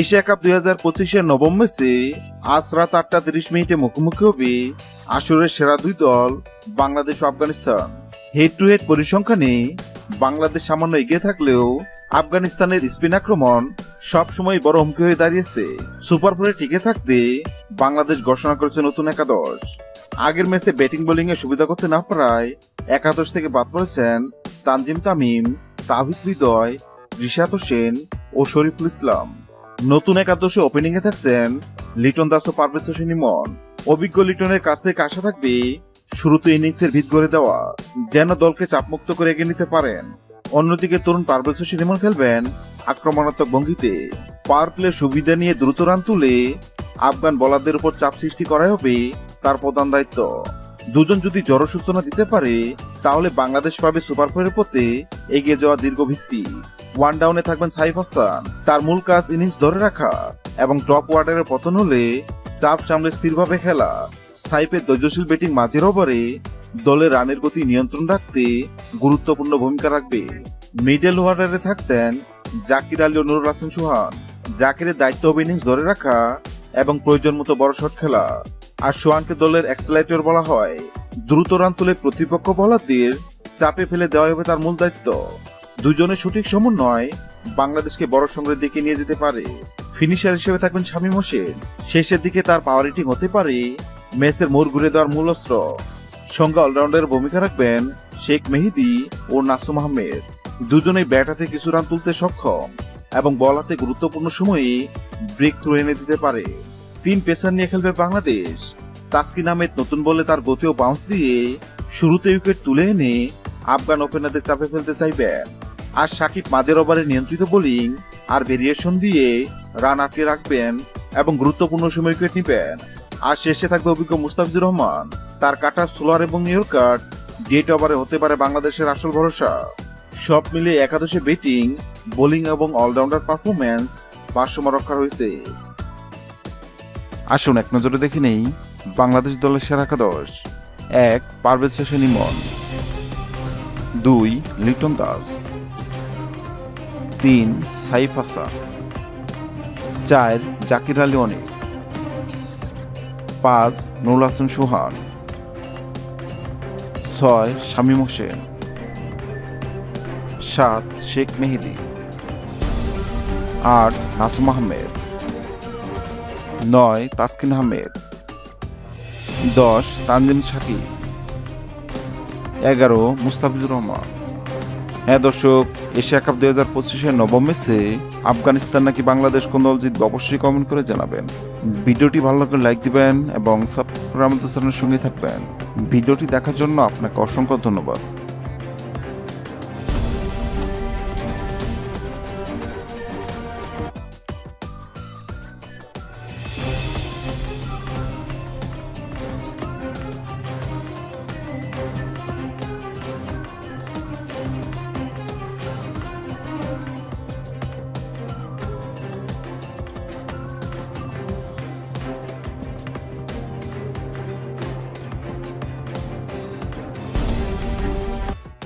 Asia cup দুই হাজার পঁচিশের নবম ম্যাচে আজ রাত আটটা তিরিশ মিনিটে মুখোমুখি হবে আসরের সেরা দুই দল বাংলাদেশ ও আফগানিস্তান। হেড টু হেড পরিসংখ্যানে বাংলাদেশ সামান্য এগিয়ে থাকলেও আফগানিস্তানের স্পিন আক্রমণ সবসময় বড় হুমকি হয়ে দাঁড়িয়েছে। সুপার ফোরে টিকে থাকতে বাংলাদেশ ঘোষণা করেছে নতুন একাদশ। আগের ম্যাচে ব্যাটিং বোলিং এ সুবিধা করতে না পারায় একাদশ থেকে বাদ পড়েছেন তানজিম তামিম, তাহিদ হৃদয়, রিশাদ হোসেন ও শরীফুল ইসলাম। নতুন একাদশে ওপেনিং এ থাকছেন লিটন দাস ও পারভেজ হোসেন অভিজ্ঞ লিটনের কাছ থেকে আশা থাকবে, শুরুতে ইনিংসের ভিত গড়ে দেওয়া, যেন দলকে চাপমুক্ত করে এগিয়ে নিতে পারেন। অন্যদিকে তরুণ পারভেজ হোসেন খেলবেন, আক্রমণাত্মক ভঙ্গিতে পাওয়ার প্লে সুবিধা নিয়ে দ্রুত রান তুলে আফগান বলারদের উপর চাপ সৃষ্টি করাই হবে তার প্রধান দায়িত্ব। দুজন যদি জড় সূচনা দিতে পারে, তাহলে বাংলাদেশ পাবে সুপার ফোরের পথে এগিয়ে যাওয়া দীর্ঘ ভিত্তি। ওয়ান ডাউনে থাকবেন সাইফ হাসান। তার মূল কাজ ইনিংস ধরে রাখা এবং টপ ওয়ার্ডারের পতন হলে চাপ সামলে স্থিরভাবে খেলা। সাইফের ধৈর্যশীল ব্যাটিং মাঝের ওভারে দলের রানের গতি নিয়ন্ত্রণ রাখতে গুরুত্বপূর্ণ ভূমিকা রাখবে। মিডল ওয়ার্ডারে থাকছেন জাকির আলী ও নুরুল হাসান সুহান। জাকিরের দায়িত্ব হবে ইনিংস ধরে রাখা এবং প্রয়োজন মতো বড় শট খেলা। আর সোহানকে দলের এক্সেলাইটর বলা হয়। দ্রুত রান তুলে প্রতিপক্ষ বলারদের চাপে ফেলে দেওয়া হবে তার মূল দায়িত্ব। দুজনের সঠিক সমন্বয় বাংলাদেশকে বড় সংগ্রহের দিকে নিয়ে যেতে পারে। ফিনিশার হিসেবে থাকবেন শামীম হোসেন। শেষের দিকে তার পাওয়ার হিটিং হতে পারে ম্যাচের মোড় ঘুরে দেওয়ার মূল অস্ত্র। সঙ্গে অলরাউন্ডারের ভূমিকা রাখবেন শেখ মেহেদি ও নাসুম আহমেদ। দুজনেই ব্যাট হাতে কিছু রান তুলতে সক্ষম এবং বল হাতে গুরুত্বপূর্ণ সময়ে ব্রেক থ্রু এনে দিতে পারে। তিন পেসার নিয়ে খেলবে বাংলাদেশ। তাসকিন আহমেদ নতুন বলে তার গতি ও বাউন্স দিয়ে শুরুতে উইকেট তুলে এনে আফগান ওপেনারদের চাপে ফেলতে চাইবেন। আর সাকিব মাঝের ওভারে নিয়ন্ত্রিত বোলিং আর ভেরিয়েশন দিয়ে রান আটকে রাখবেন এবং গুরুত্বপূর্ণ সময় উইকেট নিবেন। আর শেষে থাকবে অভিজ্ঞ মুস্তাফিজুর রহমান। তার কাটা সোলার এবং নিউইয়র্কার গেট ওভারে হতে পারে বাংলাদেশের আসল ভরসা। সব মিলিয়ে একাদশে ব্যাটিং বোলিং এবং অলরাউন্ডার পারফরমেন্স ভারসাম্য রক্ষা হয়েছে আসুন এক নজরে দেখে নেই বাংলাদেশ দলের সেরা একাদশ। এক পারভেজ হোসেন ইমন। দুই লিটন দাস। তিন সাইফ হাসান। চার জাকির আলী অনিক পাঁচ নুরুল হাসান সুহান। ছয় শামীম হোসেন। সাত শেখ মেহেদি। আট নাসুম আহমেদ। নয় তাসকিন আহমেদ। দশ তানজিম সাকিব। এগারো মুস্তাফিজুর রহমান। হ্যাঁ দর্শক, এশিয়া কাপ দুই হাজার পঁচিশের নবম মেসে আফগানিস্তান নাকি বাংলাদেশ কোন দল জিতবে অবশ্যই কমেন্ট করে জানাবেন। ভিডিওটি ভালো লাগলে লাইক দিবেন এবং সাবস্ক্রাইব আমাদের সঙ্গে থাকবেন। ভিডিওটি দেখার জন্য আপনাকে অসংখ্য ধন্যবাদ।